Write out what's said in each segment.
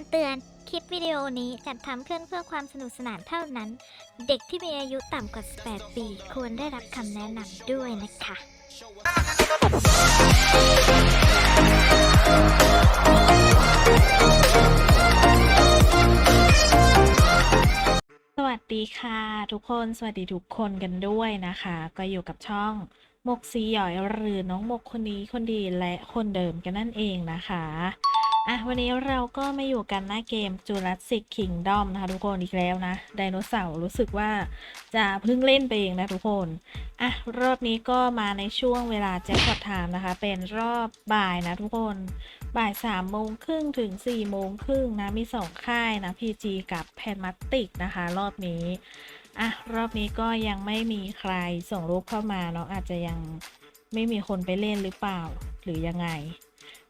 ำเตือน คลิปวิดีโอนี้จัดทำขึ้นเพื่อความสนุกสนานเท่านั้น เด็กที่มีอายุต่ำกว่า 18 ปี ควรได้รับคำแนะนำด้วยนะคะ สวัสดีค่ะทุกคนสวัสดีทุกคนกันด้วยนะคะ ก็อยู่กับช่องมกซีหยอยหรือน้องมกคนนี้คนดีและคนเดิมกันนั่นเองนะคะ อะวันนี้เราก็มาอยู่กันหน้าเกม Jurassic Kingdom นะคะทุกคนอีกแล้วนะไดโนเสาร์รู้สึกว่าจะเพิ่งเล่นไปเองนะทุกคนอะรอบนี้ก็มาในช่วงเวลาแจ็คพอตไทม์นะคะ เป็นรอบบ่ายนะทุกคนบ่ายสามโมงครึ่งถึงสี่โมงครึ่งนะมีสองค่ายนะ PG กับแพนมัตติกนะคะ รอบนี้อะรอบนี้ก็ยังไม่มีใครส่งรูปเข้ามาเนาะอาจจะยังไม่มีคนไปเล่นหรือเปล่าหรือยังไง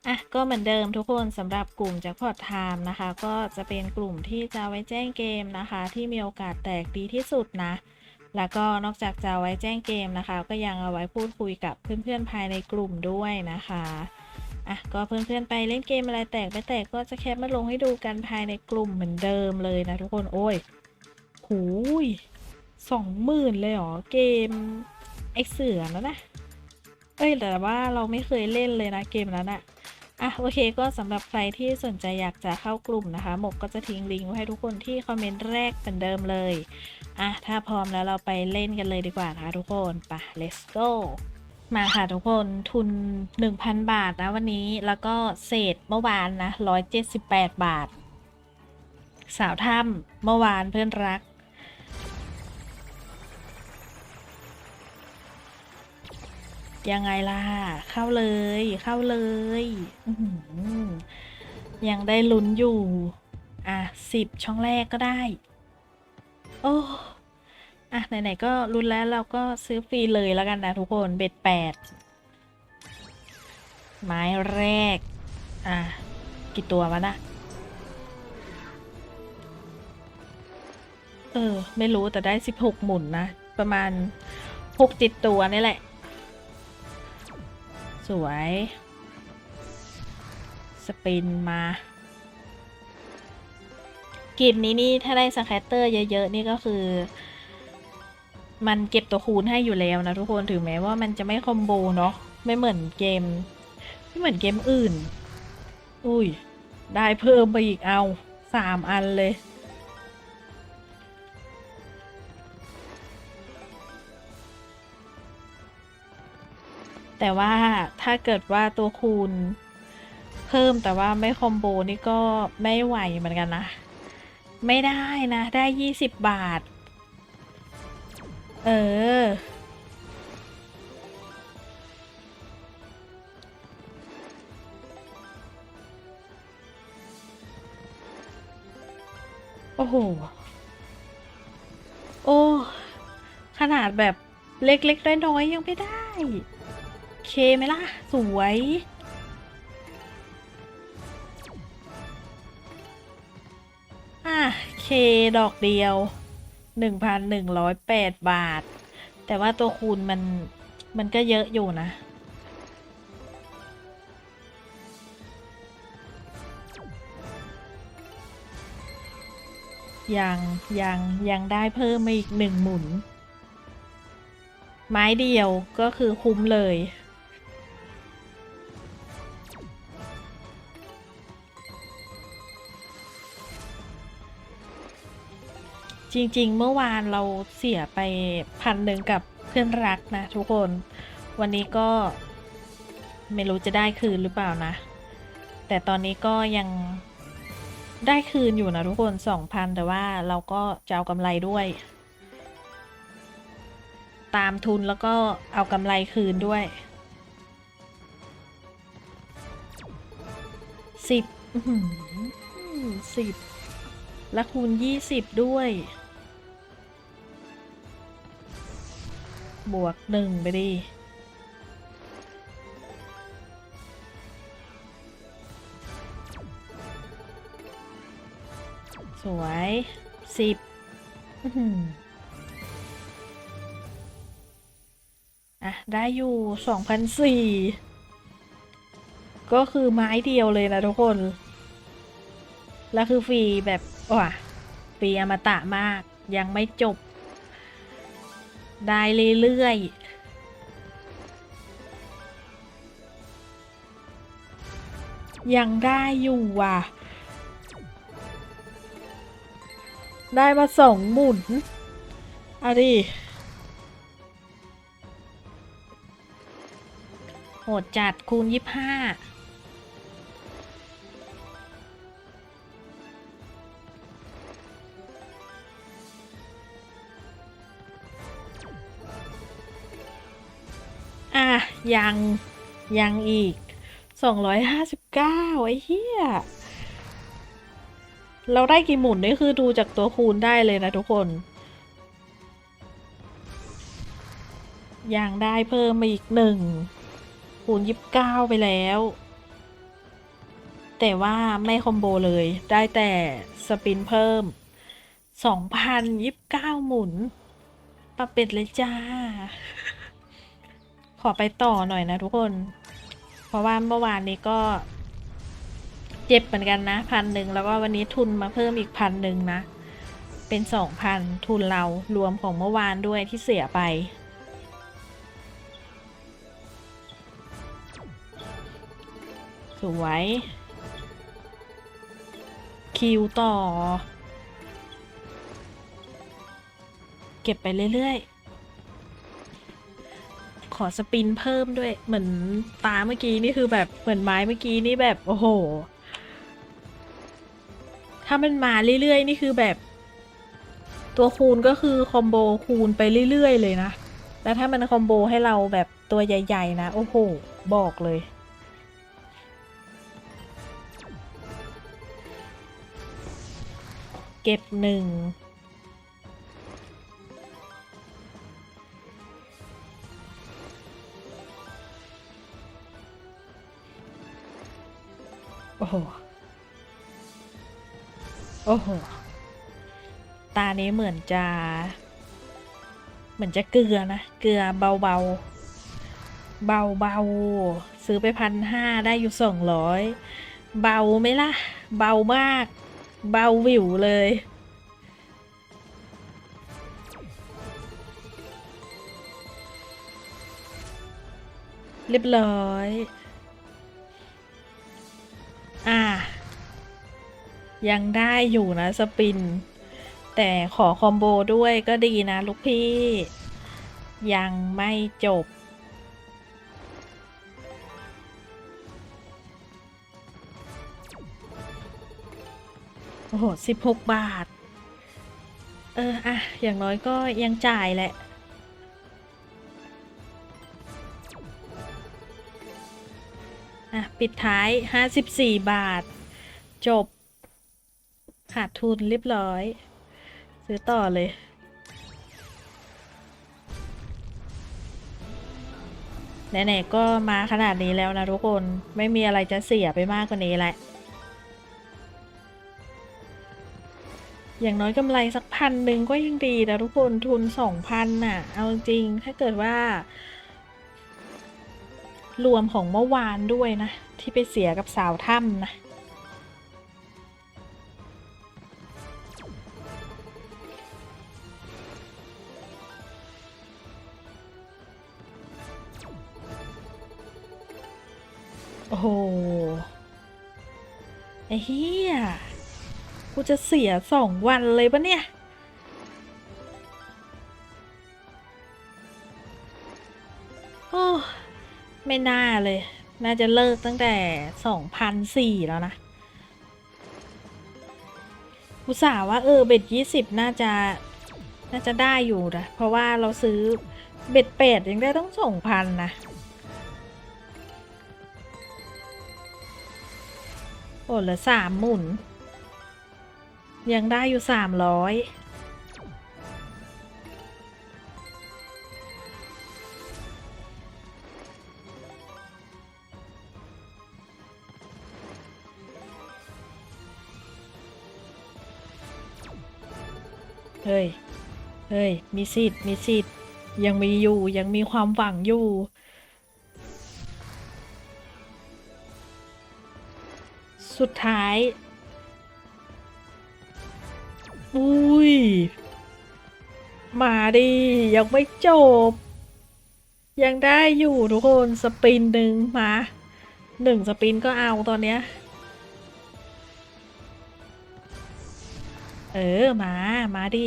อะก็เหมือนเดิมทุกคนสำหรับกลุ่มแจ็คพอตไทม์นะคะ ก็จะเป็นกลุ่มที่จะไว้แจ้งเกมนะคะ ที่มีโอกาสแตกดีที่สุดนะ แล้วก็นอกจากจะไว้แจ้งเกมนะคะ ก็ยังเอาไว้พูดคุยกับเพื่อนๆภายในกลุ่มด้วยนะคะอะก็เพื่อนๆไปเล่นเกมอะไรแตกไม่แตกก็จะแคปมาลงให้ดูกันภายในกลุ่มเหมือนเดิมเลยนะทุกคนโอ้ยหูยสองหมื่นเลยเหรอเกมไอเสือนะนะเอ้ยแต่ว่าเราไม่เคยเล่นเลยนะเกมนั้นอะ อะโอเคก็สำหรับใครที่สนใจอยากจะเข้ากลุ่มนะคะ หมกก็จะทิ้งลิงก์ไว้ให้ทุกคนที่คอมเมนต์แรกเหมือนเดิมเลยอะถ้าพร้อมแล้วเราไปเล่นกันเลยดีกว่านะคะทุกคนไป let's go มาค่ะทุกคนทุน 1,000 บาทนะวันนี้แล้วก็เศษเมื่อวานนะ 178 บาท สาวถ้ำเมื่อวานเพื่อนรัก ยังไงล่ะ เข้าเลย เข้าเลยยังได้ลุ้นอยู่ อะสิบช่องแรกก็ได้ โอ้อะไหนๆก็รุนแล้วเราก็ซื้อฟรีเลยแล้วกันนะทุกคนเบ็ดแปดไม้แรก อะกี่ตัววะนะเออ ไม่รู้แต่ได้สิบหกหมุนนะ ประมาณหกจิตตัวนี่แหละ สวย สปินมา เกมนี้นี่ถ้าได้สแคตเตอร์เยอะๆ นี่ก็คือ มันเก็บตัวคูณให้อยู่แล้วนะทุกคนถึงแม้ว่ามันจะไม่คอมโบเนาะไม่เหมือนเกม ไม่เหมือนเกมอื่น อุ้ย ได้เพิ่มไปอีกเอาสามอันเลย แต่ว่าถ้าเกิดว่าตัวคูณ เพิ่มแต่ว่าไม่คอมโบนี่ก็ไม่ไหวเหมือนกันนะ ไม่ได้นะ ได้ยี่สิบบาท เออ โอ้โห โอ้ ขนาดแบบเล็กๆน้อยๆยังไม่ได้ เคไหมล่ะ สวย อะ เคดอกเดียวหนึ่งพันหนึ่งร้อยแปดบาท แต่ว่าตัวคูณมัน มันก็เยอะอยู่นะยังยังยังได้เพิ่มมาอีกหนึ่งหมุน ไม้เดียวก็คือคุ้มเลย จริงๆ เมื่อวานเราเสียไปพันหนึ่งกับเพื่อนรักนะทุกคน วันนี้ก็ไม่รู้จะได้คืนหรือเปล่านะ แต่ตอนนี้ก็ยังได้คืนอยู่นะทุกคนสองพันแต่ว่าเราก็จะเอากำไรด้วย ตามทุนแล้วก็เอากำไรคืนด้วยสิบสิบและคูณยี่สิบด้วย บวกหนึ่งไปดิสวยสิบอะ ได้อยู่สองพันสี่ก็คือไม้เดียวเลยนะทุกคน แล้วคือฟรีแบบว่ะฟรีอมตะมากยังไม่จบ ได้เรื่อยๆ ยังได้อยู่ว่ะ ได้มาสองหมุนอาดิโหดจัดคูณยี่ห้า ยังยังอีกสองร้อยห้าสิบเก้าไอ้เหี้ย เราได้กี่หมุนนี่คือดูจากตัวคูณได้เลยนะทุกคน ยังได้เพิ่มมาอีกหนึ่งคูณยิบเก้าไปแล้ว แต่ว่าไม่คอมโบเลย ได้แต่สปินเพิ่มสองพันยิบเก้าหมุนประเป็ดเลยจ้า อไปต่อหน่อยนะทุกคน เพราะว่าเมื่อวานนี้ก็เจ็บเหมือนกันนะพันหนึ่งแล้วก็วันนี้ทุนมาเพิ่มอีกพันหนึ่งนะ เป็นสองพันทุนเรารวมของเมื่อวานด้วยที่เสียไป สวย คิวต่อ เก็บไปเรื่อย ๆ ขอสปินเพิ่มด้วยเหมือนตาเมื่อกี้นี่คือแบบเหมือนไม้เมื่อกี้นี่แบบโอ้โห ถ้ามันมาเรื่อยๆ นี่คือแบบ ตัวคูณก็คือคอมโบคูณไปเรื่อยๆ เลยนะ แล้วถ้ามันคอมโบให้เราแบบตัวใหญ่ๆ นะ โอ้โห บอกเลยเก็บหนึ่ง อ้โห โอ้โห ตานี้เหมือนจะ เหมือนจะเกลือนะ เกลือเบาๆเบาๆซื้อไปพันห้าได้อยู่สองร้อยเบาไหมล่ะ เบามาก เบาวิวเลย เรียบร้อย ยังได้อยู่นะสปิน แต่ขอคอมโบด้วยก็ดีนะลูกพี่ ยังไม่จบ โอ้โหสิบหกบาท เอออะอย่างน้อยก็ยังจ่ายแหละอะ ปิดท้าย 54 บาท จบ ขาดทุนเรียบร้อย ซื้อต่อเลย ไหนๆก็มาขนาดนี้แล้วนะทุกคนไม่มีอะไรจะเสียไปมากกว่านี้แหละ อย่างน้อยกำไรสักพันหนึ่งก็ยังดีนะทุกคนทุนสองพันน่ะ เอาจริงถ้าเกิดว่า รวมของเมื่อวานด้วยนะ ที่ไปเสียกับสาวถ้ำนะ อ้โห ไอ้เฮียกูจะเสียสองวันเลยปะเนี่ย โอ้ ไม่น่าเลย น่าจะเลิกตั้งแต่สองพันสี่แล้วนะอุตส่าห์ว่าเออเบ็ดยี่สิบน่าจะ น่าจะได้อยู่นะ เพราะว่าเราซื้อเบ็ดเป็ดยังได้ต้องสองพันนะ โอ้ลือสามหมุน ยังได้อยู่สามร้อยเฮ้ย เฮ้ย มีสิทธิ์ มีสิทธิ์ ยังมีอยู่ ยังมีความหวังอยู่ สุดท้าย อุ้ย มาดิ ยังไม่จบ ยังได้อยู่ทุกคนสปินหนึ่งมาหนึ่งสปินก็เอาตอนเนี้ย เออ มา มาดิ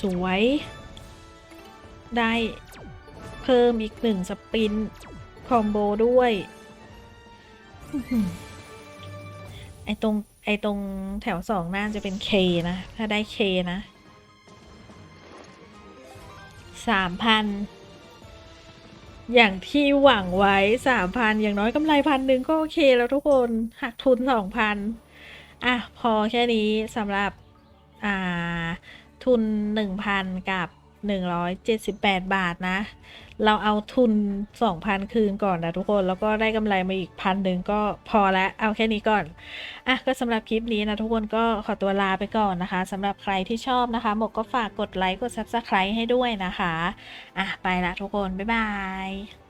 สวย ได้ เพิ่มอีกหนึ่งสปิน คอมโบด้วย ไอตรง ไอตรงแถวสองน่าจะเป็นเคนะ ถ้าได้เคนะสามพันอย่างที่หวังไว้สามพันอย่างน้อยกำไรพันหนึ่งก็โอเคแล้วทุกคนหักทุนสองพันอะ พอแค่นี้สำหรับ อ่า ทุนหนึ่งพันกับ หนึ่งร้อยเจ็ดสิบแปดบาทนะ เราเอาทุนสองพันคืนก่อนนะทุกคนแล้วก็ได้กำไรมาอีกพันหนึ่งก็พอแล้วเอาแค่นี้ก่อน อะ ก็สำหรับคลิปนี้นะทุกคนก็ขอตัวลาไปก่อนนะคะสำหรับใครที่ชอบนะคะหมกก็ฝากกดไลค์กด Subscribe ให้ด้วยนะคะ อะ ไปละทุกคน บ๊ายบาย